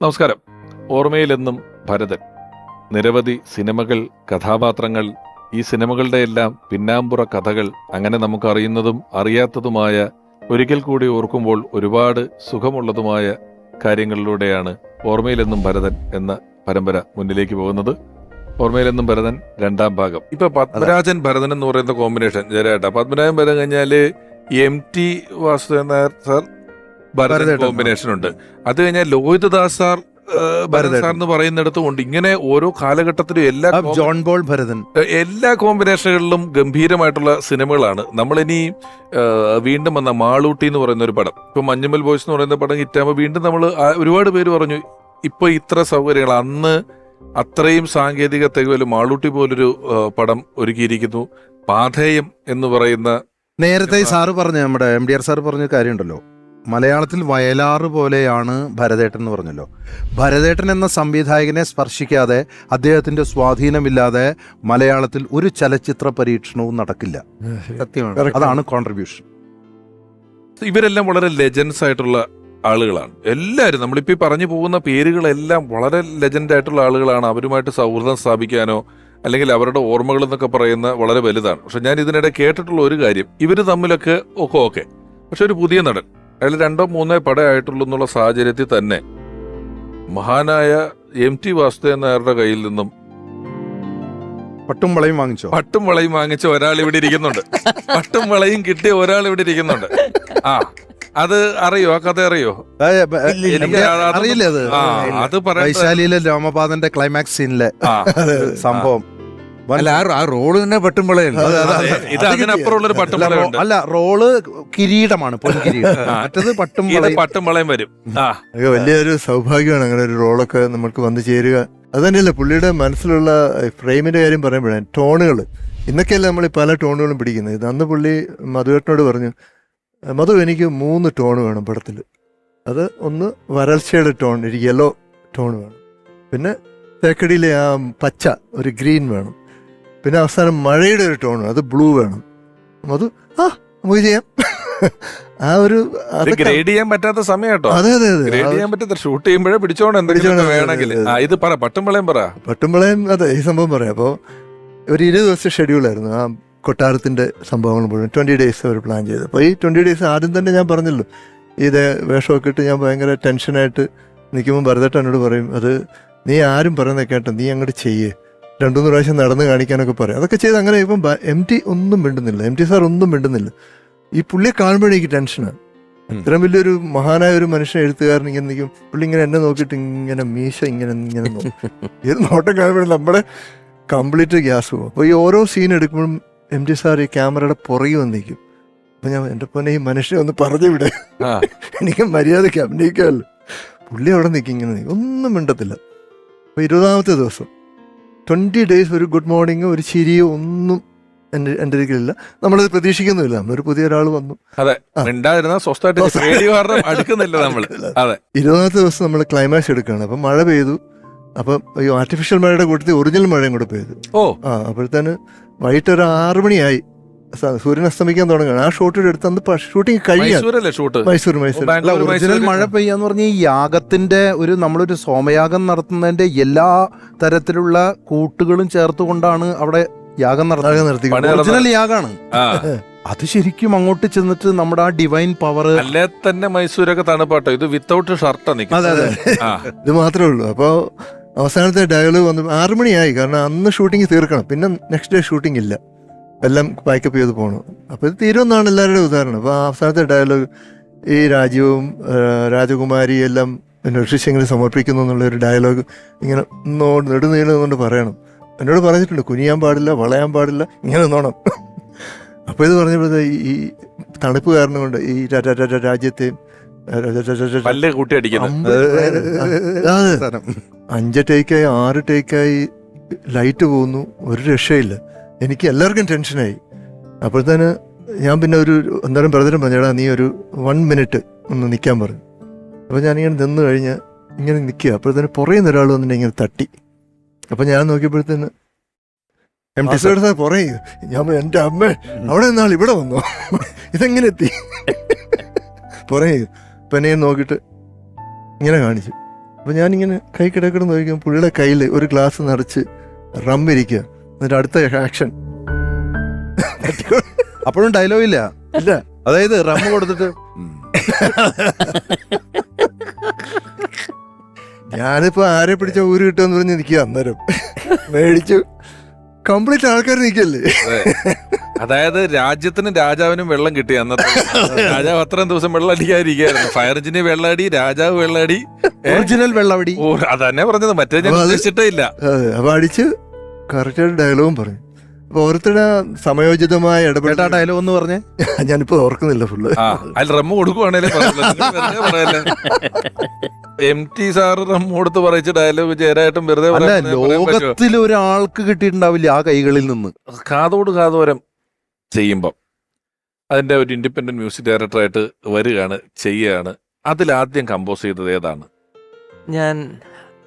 നമസ്കാരം. ഓർമ്മയിലെന്നും ഭരതൻ. നിരവധി സിനിമകൾ കഥാപാത്രങ്ങൾ ഈ സിനിമകളുടെ എല്ലാം പിന്നാമ്പുറ കഥകൾ അങ്ങനെ നമുക്കറിയുന്നതും അറിയാത്തതുമായ ഒരിക്കൽ കൂടി ഓർക്കുമ്പോൾ ഒരുപാട് സുഖമുള്ളതുമായ കാര്യങ്ങളിലൂടെയാണ് ഓർമ്മയിലെന്നും ഭരതൻ എന്ന പരമ്പര മുന്നിലേക്ക് പോകുന്നത്. ഓർമ്മയിലെന്നും ഭരതൻ രണ്ടാം ഭാഗം. ഇപ്പൊ പത്മരാജൻ ഭരതൻ എന്ന് പറയുന്ന കോമ്പിനേഷൻ ചേരായിട്ടാ പത്മരാജൻ ഭരതൻ കഴിഞ്ഞാൽ M T Vasudevan Nair sir Bharathan ഭരതേട്ടൻ. Combination ഉണ്ട്. അത് കഴിഞ്ഞാൽ ലോഹിതദാസ് സാർ ആ, ഭരതൻ സാർ എന്ന് പറയുന്നിടത്തും ഉണ്ട് ഇങ്ങനെ ഓരോ കാലഘട്ടത്തിലും എല്ലാ ജോൺ ബോൾ ഭരതൻ. എല്ലാ കോമ്പിനേഷനുകളിലും ഗംഭീരമായിട്ടുള്ള സിനിമകളാണ്. നമ്മളിനി ഇനി വീണ്ടും വന്ന മാളൂട്ടി എന്ന് പറയുന്ന ഒരു പടം. ഇപ്പൊ മഞ്ഞുമൽ ബോയ്സ് എന്ന് പറയുന്ന പടം ഹിറ്റാകുമ്പോൾ വീണ്ടും നമ്മൾ ഒരുപാട് പേര് പറഞ്ഞു ഇപ്പൊ ഇത്ര സൗകര്യങ്ങൾ. അന്ന് അത്രയും സാങ്കേതിക തികവിൽ മാളൂട്ടി പോലൊരു പടം ഒരുക്കിയിരിക്കുന്നു. പാഥേയം എന്ന് പറയുന്ന നേരത്തെ സാറ് പറഞ്ഞു നമ്മുടെ എം ഡി ആർ സാർ പറഞ്ഞ കാര്യമുണ്ടല്ലോ. മലയാളത്തിൽ വയലാറ് പോലെയാണ് ഭരതേട്ടൻ എന്ന് പറഞ്ഞല്ലോ. ഭരതേട്ടൻ എന്ന സംവിധായകനെ സ്പർശിക്കാതെ അദ്ദേഹത്തിന്റെ സ്വാധീനമില്ലാതെ മലയാളത്തിൽ ഒരു ചലച്ചിത്ര പരീക്ഷണവും നടക്കില്ല. സത്യമാണ്. അതാണ് കോൺട്രിബ്യൂഷൻ ഇവരെല്ലാം വളരെ ലെജൻസ് ആയിട്ടുള്ള ആളുകളാണ്. എല്ലാവരും നമ്മളിപ്പോൾ ഈ പറഞ്ഞു പോകുന്ന പേരുകളെല്ലാം വളരെ ലെജൻഡ് ആയിട്ടുള്ള ആളുകളാണ്. അവരുമായിട്ട് സൗഹൃദം സ്ഥാപിക്കാനോ അല്ലെങ്കിൽ അവരുടെ ഓർമ്മകൾ എന്നൊക്കെ പറയുന്ന വളരെ വലുതാണ്. പക്ഷെ ഞാൻ ഇതിനിടെ കേട്ടിട്ടുള്ള ഒരു കാര്യം. ഇവർ തമ്മിലൊക്കെ ഒക്കെ. ഓക്കെ പക്ഷെ ഒരു പുതിയ നടൻ. അയാൾ രണ്ടോ മൂന്നോ പടയായിട്ടുള്ളൂ എന്നുള്ള സാഹചര്യത്തിൽ തന്നെ മഹാനായ എം ടി വാസുദേവൻ നായരുടെ കയ്യിൽ നിന്നും പട്ടും വളയും വാങ്ങിച്ചോ? പട്ടും വളയും വാങ്ങിച്ച ഒരാൾ ഇവിടെ ഇരിക്കുന്നുണ്ട്. പട്ടും വളയും കിട്ടിയ ഒരാൾ ഇവിടെ ഇരിക്കുന്നുണ്ട്. ആ അത് അറിയോ? ആ കഥ അറിയോ? അറിയില്ലേ അത്. ആ അത് പറയാൻ വൈശാലിയിലെ രാമപാദന്റെ ക്ലൈമാക്സ് സീനിലെ സംഭവം. അല്ല ആ- റോൾ തന്നെ പട്ടുംപളയല്ലോ. ഇത് അതിനപ്പുറമുള്ള ഒരു അല്ല, അല്ല റോൾ കിരീടമാണ് പൊൻകിരീടം ആ. മറ്റത് പട്ടും ഇത് പട്ടും വളയും വരും. ആ. അതൊക്കെ വലിയൊരു സൗഭാഗ്യമാണ് അങ്ങനെ ഒരു റോളൊക്കെ നമ്മൾക്ക് വന്നു ചേരുക. അത് തന്നെയല്ല പുള്ളിയുടെ മനസ്സിലുള്ള ഫ്രെയിമിന്റെ കാര്യം പറയുമ്പോഴാണ് ടോണുകൾ ഇന്നൊക്കെയല്ല നമ്മൾ ഈ പല ടോണുകളും പിടിക്കുന്നത്. ഇത് അന്ന് പുള്ളി മധുവേട്ടനോട് പറഞ്ഞു മധു എനിക്ക് മൂന്ന് ടോൺ വേണം പടത്തിൽ അത് ഒന്ന് വരൾച്ചയുടെ ടോൺ ഒരു യെല്ലോ ടോൺ വേണം. പിന്നെ തേക്കടിയിലെ ആ പച്ച ഒരു ഗ്രീൻ വേണം. പിന്നെ അവസാനം മഴയുടെ ഒരു ടോൺ അത് ബ്ലൂ വേണം. അത് ആ നമുക്ക് ചെയ്യാം. ആ ഒരു ഗ്രേഡ് ചെയ്യാൻ പറ്റാത്ത സമയം കേട്ടോ. അതെ അതെ അതെ. ഗ്രേഡ് ചെയ്യാൻ പറ്റാത്ത ഷൂട്ട് ചെയ്യുമ്പോഴേ പിടിച്ചോണ്ട് എന്തെങ്കിലും വേണമെങ്കിൽ ഇത് പറ പട്ടുംപളയം പറ. പട്ടുമ്പളയും അതെ ഈ സംഭവം പറയാം. അപ്പോൾ ഒരു ഇരുപത് ദിവസത്തെ ഷെഡ്യൂളായിരുന്നു ആ കൊട്ടാരത്തിന്റെ സംഭവങ്ങൾ മുഴുവൻ. ട്വന്റി ഡേയ്സ് അവർ പ്ലാൻ ചെയ്തത്. അപ്പോൾ ഈ ട്വന്റി ഡേയ്സ് ആദ്യം തന്നെ ഞാൻ പറഞ്ഞല്ലോ ഇത് വേഷമൊക്കെ ഇട്ട് ഞാൻ ഭയങ്കര ടെൻഷനായിട്ട് നിൽക്കുമ്പോൾ ഭരതേട്ടൻ എന്നോട് പറയും അത് നീ ആരും പറയുന്നത് കേട്ടോ നീ അങ്ങോട്ട് ചെയ്യേ. രണ്ടു മൂന്ന് പ്രാവശ്യം നടന്ന് കാണിക്കാനൊക്കെ പറയും. അതൊക്കെ ചെയ്ത് അങ്ങനെ ഇപ്പം എം ടി ഒന്നും മിണ്ടുന്നില്ല. എം ടി സാർ ഒന്നും മിണ്ടുന്നില്ല. ഈ പുള്ളിയെ കാണുമ്പോഴേ എനിക്ക് ടെൻഷനാണ്. ഇത്രയും വലിയൊരു മഹാനായ ഒരു മനുഷ്യൻ എഴുത്തുകാരൻ ഇങ്ങനെ നിൽക്കും. പുള്ളി ഇങ്ങനെ എന്നെ നോക്കിയിട്ട് ഇങ്ങനെ മീശ ഇങ്ങനെ ഇങ്ങനെ ഏത് നോട്ടം കാണുമ്പോഴും നമ്മുടെ കംപ്ലീറ്റ് ഗ്യാസ് പോകും അപ്പോൾ ഈ ഓരോ സീൻ എടുക്കുമ്പോഴും എം ടി സാർ ഈ ക്യാമറയുടെ പുറകെ വന്ന് നിൽക്കും. അപ്പം ഞാൻ എന്റെ പൊന്നെ ഈ മനുഷ്യനെ ഒന്ന് പറഞ്ഞു വിടെ. എനിക്ക് മര്യാദയ്ക്ക് അഭിനയിക്കാമല്ലോ. പുള്ളി അവിടെ നിൽക്കും ഇങ്ങനെ നിൽക്കും. ഒന്നും മിണ്ടത്തില്ല. അപ്പോൾ ഇരുപതാമത്തെ ദിവസം. ട്വന്റി ഡേയ്സ് ഒരു ഗുഡ് മോർണിംഗ് ഒരു ചിരിയോ ഒന്നും എന്റെ എന്റെ അടുക്കലില്ല നമ്മളത് പ്രതീക്ഷിക്കുന്നുമില്ല. നമ്മളൊരു പുതിയ ഒരാൾ വന്നു സ്വസ്ഥമായിട്ട് കാരണം അടുക്കുന്നില്ല നമ്മൾ അതെ. ഇരുപതാമത്തെ ദിവസം നമ്മൾ ക്ലൈമാക്സ് എടുക്കുകയാണ്. അപ്പം മഴ പെയ്തു. അപ്പം ഈ ആർട്ടിഫിഷ്യൽ മഴയുടെ കൂട്ടത്തിൽ ഒറിജിനൽ മഴയും കൂടെ പെയ്തു. ഓ. ആ അപ്പോഴത്തേന് വൈകിട്ട് ഒരു ആറ് മണിയായി. സൂര്യൻ അസ്തമിക്കാൻ തുടങ്ങുകയാണ്. ആ ഷോട്ട് എടുത്ത് അന്ന് ഷൂട്ടിംഗ് ഷൂട്ട് മൈസൂർ മൈസൂർ. അല്ല ഒറിജിനൽ മഴ പെയ്യാന്ന് പറഞ്ഞ ഈ യാഗത്തിന്റെ ഒരു നമ്മളൊരു സോമയാഗം നടത്തുന്നതിന്റെ എല്ലാ തരത്തിലുള്ള കൂട്ടുകളും ചേർത്തുകൊണ്ടാണ് അവിടെ യാഗം നിർത്തി ഒറിജിനൽ യാഗാണ്. അത് ശരിക്കും അങ്ങോട്ട് ചെന്നിട്ട് നമ്മുടെ ആ ഡിവൈൻ പവർ അല്ലേ തന്നെ മൈസൂരൊക്കെ തണുപ്പാട്ടോ. ഇത് വിത്തൗട്ട് ഷർട്ട് അതെ അതെ. ഇത് മാത്രമേ ഉള്ളൂ. അപ്പോൾ അവസാനത്തെ ഡയലോഗ് വന്നു ആറുമണിയായി കാരണം അന്ന് ഷൂട്ടിംഗ് തീർക്കണം. പിന്നെ നെക്സ്റ്റ് ഡേ ഷൂട്ടിംഗ് ഇല്ല. എല്ലാം പാക്കപ്പ് ചെയ്ത് പോകണം അപ്പോൾ ഇത് തീരുമെന്നാണ് എല്ലാവരുടെയും ഉദാഹരണം. അപ്പോൾ അവസാനത്തെ ഡയലോഗ് ഈ രാജ്യവും രാജകുമാരി എല്ലാം എന്നെ ഋഷിശെങ്കിലും സമർപ്പിക്കുന്നു എന്നുള്ള ഒരു ഡയലോഗ് ഇങ്ങനെ നോ- നെടുനീളം കൊണ്ട് പറയണം. എന്നോട് പറഞ്ഞിട്ടുണ്ട് കുനിയാൻ പാടില്ല വളയാൻ പാടില്ല ഇങ്ങനെ നോണം അപ്പോൾ ഇത് പറഞ്ഞപ്പോഴത്തെ ഈ തണുപ്പ് കാരണം കൊണ്ട് ഈ രാജ്യത്തെയും അഞ്ച് ടേക്കായി ആറ് ടേക്കായി ലൈറ്റ് പോകുന്നു ഒരു രക്ഷയില്ല. എനിക്ക് എല്ലാവർക്കും ടെൻഷനായി. അപ്പോഴത്തേന് ഞാൻ പിന്നെ ഒരു അന്നേരം ബ്രദറും പറഞ്ഞാടാ നീ ഒരു വൺ മിനിറ്റ് ഒന്ന് നിൽക്കാൻ പറഞ്ഞു അപ്പോൾ ഞാനിങ്ങനെ നിന്ന് കഴിഞ്ഞ് ഇങ്ങനെ നിൽക്കുക. അപ്പോഴത്തേന് പുറകെ നിന്ന് ഒരാൾ വന്നിട്ട് ഇങ്ങനെ തട്ടി. അപ്പം ഞാൻ നോക്കിയപ്പോഴത്തേന് എം ടി സാർ. സാർ പുറകെ ഞാൻ എന്റെ അമ്മ അവിടെ നിന്നാൾ ഇവിടെ വന്നു? ഇതെങ്ങനെ എത്തി? പുറകെ അപ്പം എന്നെ നോക്കിയിട്ട് ഇങ്ങനെ കാണിച്ചു. അപ്പോൾ ഞാനിങ്ങനെ കൈ കിടക്കിടന്ന് നോക്കിയപ്പോൾ പുള്ളിയുടെ കയ്യിൽ ഒരു ഗ്ലാസ് നിറച്ച് റം ഇരിക്കുക എന്നിട്ട് അടുത്ത ആക്ഷൻ അപ്പോഴും ഡയലോഗ് ഇല്ല. ഇല്ല. അതായത് റമ്മ കൊടുത്തിട്ട്. ഞാനിപ്പോ ആരെ പിടിച്ച ഊര് കിട്ടുമെന്ന് പറഞ്ഞ് നിൽക്കുക അന്നേരം. മേടിച്ചു. കംപ്ലീറ്റ് ആൾക്കാർ നിൽക്കല്ലേ? അതായത് രാജ്യത്തിനും രാജാവിനും വെള്ളം കിട്ടി അന്നത്തെ. രാജാവ് അത്രയും ദിവസം വെള്ളം അടിക്കാതിരിക്കുകയായിരുന്നു ഫയർ എഞ്ചിന് വെള്ളമടി രാജാവ് വെള്ളമടി? ഒറിജിനൽ വെള്ളം ഓ അതന്നെ പറഞ്ഞത്. മറ്റേ ഞാൻ ഉദ്ദേശിച്ചിട്ടേ ഇല്ല. അപ്പൊ അടിച്ച് കറക്റ്റായിട്ട് ഡയലോഗും പറഞ്ഞു അപ്പൊ ഓരോരുത്തരുടെ സമയോചിതമായ ഇടപെട്ട ഡയലോഗ് എന്ന് പറഞ്ഞേ. ഞാനിപ്പോ ഓർക്കുന്നില്ല ഫുള്ള് അതിൽ റമ്മ കൊടുക്കുവാണേലും എം ടി സാർ റമ്മ കൊടുത്ത് പറയിച്ച ഡയലോഗ് ചേരായിട്ടും വെറുതെ? ലോകത്തിൽ ഒരാൾക്ക് കിട്ടിയിട്ടുണ്ടാവില്ല ആ കൈകളിൽ നിന്ന്. കാതോട് കാതോരം ചെയ്യുമ്പം അതിന്റെ ഒരു ഇൻഡിപെൻഡന്റ് മ്യൂസിക് ഡയറക്ടറായിട്ട് വരികയാണ് ചെയ്യുകയാണ്. അതിലാദ്യം കമ്പോസ് ചെയ്തത് ഏതാണ്? ഞാൻ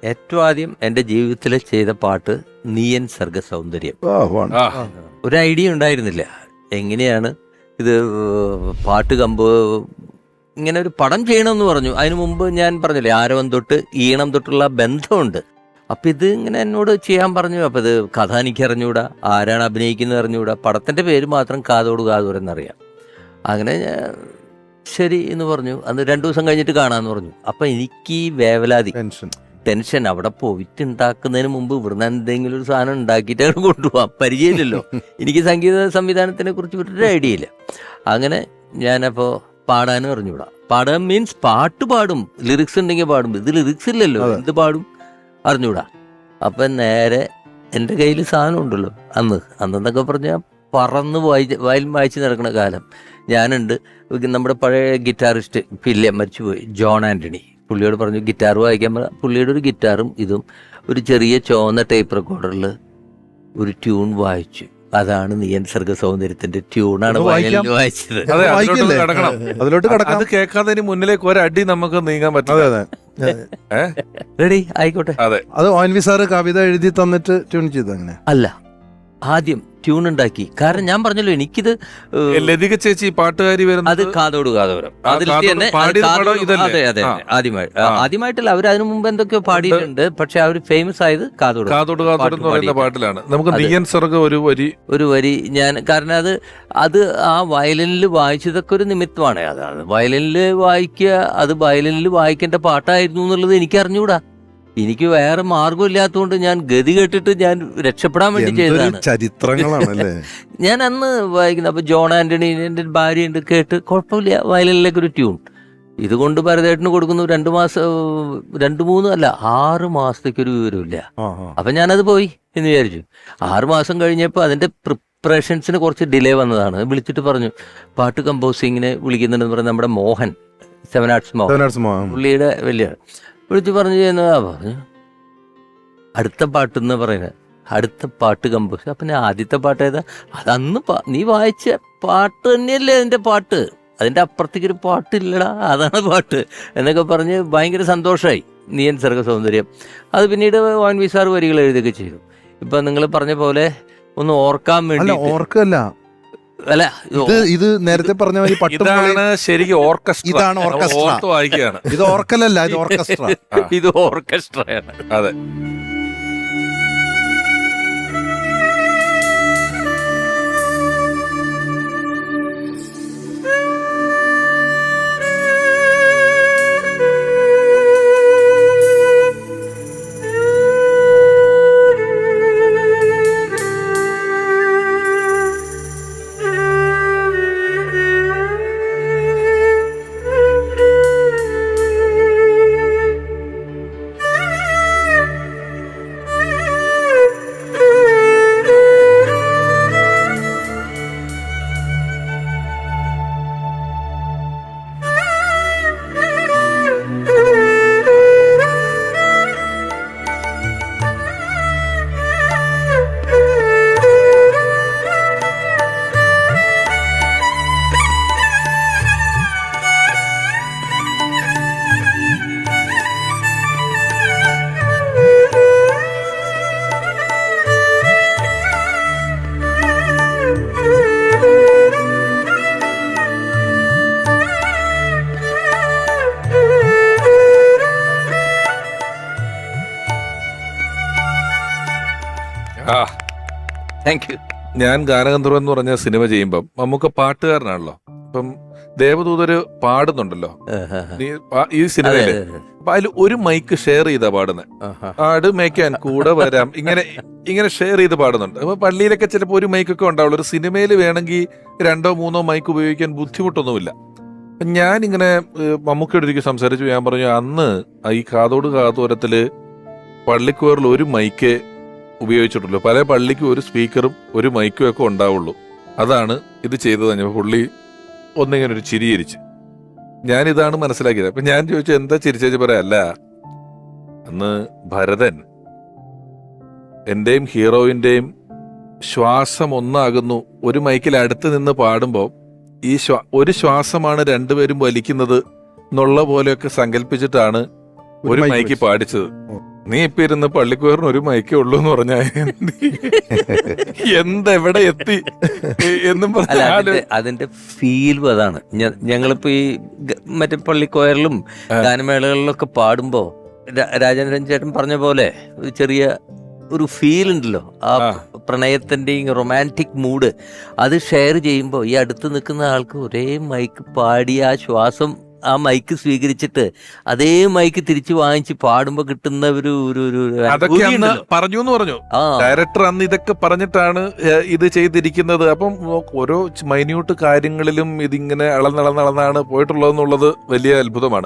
ഏറ്റവും ആദ്യം എന്റെ ജീവിതത്തിൽ ചെയ്ത പാട്ട് നീയൻ സർഗ സൗന്ദര്യം ഒരു ഐഡിയ ഉണ്ടായിരുന്നില്ല. എങ്ങനെയാണ് ഇത് പാട്ട് കമ്പ് ഇങ്ങനെ ഒരു പടം ചെയ്യണമെന്ന് പറഞ്ഞു. അതിനു മുമ്പ് ഞാൻ പറഞ്ഞില്ലേ ആരവം തൊട്ട് ഈണം തൊട്ടുള്ള ബന്ധമുണ്ട്. അപ്പം ഇത് ഇങ്ങനെ എന്നോട് ചെയ്യാൻ പറഞ്ഞു. അപ്പം ഇത് കഥ എനിക്ക് അറിഞ്ഞുകൂടാ ആരാണ് അഭിനയിക്കുന്നത് അറിഞ്ഞുകൂടാ പടത്തിന്റെ പേര് മാത്രം കാതോട് കാതോരെന്നറിയാം അങ്ങനെ ഞാൻ ശരി എന്ന് പറഞ്ഞു. അന്ന് രണ്ടു ദിവസം കഴിഞ്ഞിട്ട് കാണാമെന്ന് പറഞ്ഞു. അപ്പം എനിക്ക് ഈ വേവലാതി ടെൻഷൻ. ടെൻഷൻ അവിടെ പോയിട്ട് ഉണ്ടാക്കുന്നതിന് മുമ്പ് ഇവിടുന്ന് എന്തെങ്കിലും ഒരു സാധനം ഉണ്ടാക്കിയിട്ട് കൊണ്ടുപോകാം പരിചയമില്ലല്ലോ. എനിക്ക് സംഗീത സംവിധാനത്തിനെ കുറിച്ച് ഒരു ഐഡിയ ഇല്ല. അങ്ങനെ ഞാനപ്പോൾ പാടാനും അറിഞ്ഞുവിടാം പാടാൻ മീൻസ് പാട്ട് പാടും. ലിറിക്സ് ഉണ്ടെങ്കിൽ പാടും. ഇത് ലിറിക്സ് ഇല്ലല്ലോ. എന്ത് പാടും? അറിഞ്ഞൂടാ അപ്പം നേരെ എന്റെ കയ്യിൽ സാധനം ഉണ്ടല്ലോ. അന്ന്. അന്നെന്നൊക്കെ പറഞ്ഞാൽ പറന്ന് വായി വയൽ വായിച്ച് നടക്കുന്ന കാലം. ഞാനുണ്ട്. നമ്മുടെ പഴയ ഗിറ്റാറിസ്റ്റ് ഇല്ല മരിച്ചുപോയി. ജോൺ ആന്റണി പുള്ളിയോട് പറഞ്ഞു ഗിറ്റാർ വായിക്കാൻ പറ. പുള്ളിയുടെ ഒരു ഗിറ്റാറും ഇതും ഒരു ചെറിയ ചുവന്ന ടൈപ്പ് റെക്കോർഡറിൽ ഒരു ട്യൂൺ വായിച്ചു. അതാണ് നീയൻ സർഗ സൗന്ദര്യത്തിന്റെ ട്യൂണാണ് വായിച്ചത്. അതെ അതിലോട്ട് കേൾക്കാതെ മുന്നിലേക്ക് ഒരടി നമുക്ക് നീങ്ങാൻ പറ്റും പറ്റില്ല. അതെ റെഡി ആയിക്കോട്ടെ. അത്. വി സാറ് കവിത എഴുതി തന്നിട്ട് ട്യൂൺ ചെയ്തു അങ്ങനെ? അല്ല. ആദ്യം ട്യൂൺ ഉണ്ടാക്കി. കാരണം ഞാൻ പറഞ്ഞല്ലോ എനിക്കിത് ലതിക ചേച്ചി പാട്ടുകാരി വരുന്നത് അത് കാതോട് കാതോരം. അതിൽ തന്നെ അത് അതെ. ആദ്യമായി. ആദ്യമായിട്ടല്ല അവർ അതിനു മുമ്പ് എന്തൊക്കെയോ പാടിയിട്ടുണ്ട്. പക്ഷെ അവർ ഫേമസ് ആയത് കാതോട്. കാതോട് കാതോട് എന്ന് പറയുന്ന പാട്ടിലാണ്. നമുക്ക് അതെ. നീയൻ സർഗ ഒരു വരി. ഒരു വരി ഞാൻ കാരണം അത് അത് ആ വയലിനിൽ വായിച്ചതൊക്കെ ഒരു നിമിത്തമാണ്. അതാണ് വയലിനിൽ വായിക്കുക അത് വയലിനിൽ വായിക്കേണ്ട പാട്ടായിരുന്നു എന്നുള്ളത് എനിക്ക് അറിഞ്ഞുകൂടാ എനിക്ക് വേറെ മാർഗമില്ലാത്തതുകൊണ്ട് ഞാൻ ഗതി കേട്ടിട്ട് ഞാൻ രക്ഷപ്പെടാൻ വേണ്ടി ചെയ്തതാണ്. ചരിത്രങ്ങളാണല്ലേ? ഞാൻ അന്ന് വായിക്കുന്നത് അപ്പൊ ജോൺ ആന്റണി എന്റെ ഭാര്യയുണ്ട് കേട്ട് കുഴപ്പമില്ല വയലിനിലേക്ക് ഒരു ട്യൂൺ. ഇതുകൊണ്ട് ഭരതേട്ടന് കൊടുക്കുന്നു രണ്ട് മാസം രണ്ട് മൂന്ന് അല്ല ആറ് മാസത്തേക്ക് ഒരു വിവരമില്ല. അപ്പൊ ഞാനത് പോയി എന്ന് വിചാരിച്ചു. ആറ് മാസം കഴിഞ്ഞപ്പോൾ അതിന്റെ പ്രിപ്പറേഷൻസിന് കുറച്ച് ഡിലേ വന്നതാണ്. വിളിച്ചിട്ട് പറഞ്ഞു പാട്ട് കമ്പോസിങ്ങിനെ വിളിക്കുന്നുണ്ടെന്ന് പറഞ്ഞ നമ്മുടെ മോഹൻ. Seven arts Mohan. പുള്ളിയുടെ വലിയ വിളിച്ച് പറഞ്ഞു ചെയ്യുന്നതാ പറഞ്ഞു. അടുത്ത പാട്ട് എന്ന് പറയുന്നത് അടുത്ത പാട്ട് കമ്പോസ്. അപ്പം ഞാൻ ആദ്യത്തെ പാട്ട് ഏതാ അതന്ന് നീ വായിച്ച പാട്ട് തന്നെയല്ലേ അതിന്റെ പാട്ട്. അതിന്റെ അപ്പുറത്തേക്ക് ഒരു പാട്ടില്ലടാ. അതാണ് പാട്ട്. എന്നൊക്കെ പറഞ്ഞ് ഭയങ്കര സന്തോഷമായി നീയൻ സർഗ സൗന്ദര്യം അത് പിന്നീട് വാൻ വി സാർ വരികൾ എഴുതുകയൊക്കെ ചെയ്തു. ഇപ്പം നിങ്ങൾ പറഞ്ഞ പോലെ ഒന്ന് ഓർക്കാൻ വേണ്ടി ഓർക്കല്ല. അല്ല ഇത് ഇത് നേരത്തെ പറഞ്ഞ മാതിരി പട്ടും ഇതാണ് ശരിക്കും ഓർക്കസ്ട്ര ഇതാണ് ഓർക്കസ്ട്ര. ഓർത്ത് വായിക്കുകയാണ്. ഇത് ഓർക്കലല്ല ഇത് ഓർക്കസ്ട്ര ഇത് ഓർക്കസ്ട്രയാണ് അതെ. താങ്ക് യു ഞാൻ ഗാനഗന്ധർവൻ എന്ന് പറഞ്ഞ സിനിമ ചെയ്യുമ്പം നമുക്ക് പാട്ടുകാരനാണല്ലോ. ഇപ്പം ദേവദൂതര് പാടുന്നുണ്ടല്ലോ. ഈ സിനിമയിൽ. അപ്പൊ അതിൽ ഒരു മൈക്ക് ഷെയർ ചെയ്താ പാടുന്നത് ആട് മേയ്ക്കാൻ കൂടെ വരാം. ഇങ്ങനെ ഇങ്ങനെ ഷെയർ ചെയ്ത് പാടുന്നുണ്ട്. അപ്പൊ പള്ളിയിലൊക്കെ ചിലപ്പോൾ ഒരു മൈക്കൊക്കെ ഉണ്ടാവുള്ളൂ. ഒരു സിനിമയിൽ വേണമെങ്കിൽ രണ്ടോ മൂന്നോ മൈക്ക് ഉപയോഗിക്കാൻ ബുദ്ധിമുട്ടൊന്നുമില്ല. ഞാൻ ഇങ്ങനെ മമ്മൂക്കയുടെ ഒരിക്കൽ സംസാരിച്ചു. ഞാൻ പറഞ്ഞു അന്ന് ഈ കാതോട് കാതോരത്തിൽ പള്ളിക്കോറിൽ ഒരു മൈക്കേ ഉപയോഗിച്ചിട്ടുള്ളൂ. പല പള്ളിക്കും ഒരു സ്പീക്കറും ഒരു മൈക്കും ഒക്കെ ഉണ്ടാവുള്ളൂ. അതാണ് ഇത് ചെയ്തത് ഞാൻ പുള്ളി ഒന്നിങ്ങനെ ഒരു ചിരിയിരിച്ച് ഞാൻ ഇതാണ് മനസ്സിലാക്കിയത്. അപ്പൊ ഞാൻ ചോദിച്ചു എന്താ ചിരിച്ചു? പറയാ. അല്ല അന്ന് ഭരതൻ എന്റെയും ഹീറോയിന്റെയും ശ്വാസം ഒന്നാകുന്നു. ഒരു മൈക്കിൽ അടുത്ത് നിന്ന് പാടുമ്പോൾ ഈ ശ്വാ ഒരു ശ്വാസമാണ് രണ്ടുപേരും വലിക്കുന്നത് എന്നുള്ള പോലെയൊക്കെ സങ്കല്പിച്ചിട്ടാണ് ഒരു മൈക്ക് പാടിച്ചത്. നീ ഇപ്പൊ ഇരുന്ന് പള്ളിക്കുയറിന് ഒരു മൈക്കേ ഉള്ളൂ എന്ന് പറഞ്ഞാ എന്തെവിടെ എത്തി എന്നും പറഞ്ഞു അതിന്റെ ഫീൽ ഫീലും അതാണ്. ഞങ്ങളിപ്പോ ഈ മറ്റേ പള്ളിക്കോയറിലും ഗാനമേളകളിലൊക്കെ പാടുമ്പോ രാജേന്ദ്രൻ ചേട്ടൻ പറഞ്ഞ പോലെ ഒരു ചെറിയ ഒരു ഫീൽ ഉണ്ടല്ലോ. ആ പ്രണയത്തിന്റെ റൊമാന്റിക് മൂഡ് അത് ഷെയർ ചെയ്യുമ്പോൾ ഈ അടുത്ത് നിൽക്കുന്ന ആൾക്ക് ഒരേ മൈക്ക് പാടി ആ ശ്വാസം ആ മൈക്ക് സ്വീകരിച്ചിട്ട് അതേ മൈക്ക് തിരിച്ചു വാങ്ങിച്ച് പാടുമ്പോ കിട്ടുന്ന ഒരു ഒരു ഒരു ഒരു അതൊക്കെ അന്ന് പറഞ്ഞു എന്ന് പറഞ്ഞു. ഡയറക്ടർ അന്ന് ഇതൊക്കെ പറഞ്ഞിട്ടാണ് ഇത് ചെയ്തിരിക്കുന്നത്. അപ്പം ഓരോ മൈന്യൂട്ട് കാര്യങ്ങളിലും ഇതിങ്ങനെ അളന്നളന്നളന്നാണ് പോയിട്ടുള്ളതെന്നുള്ളത് വലിയ അത്ഭുതമാണ്.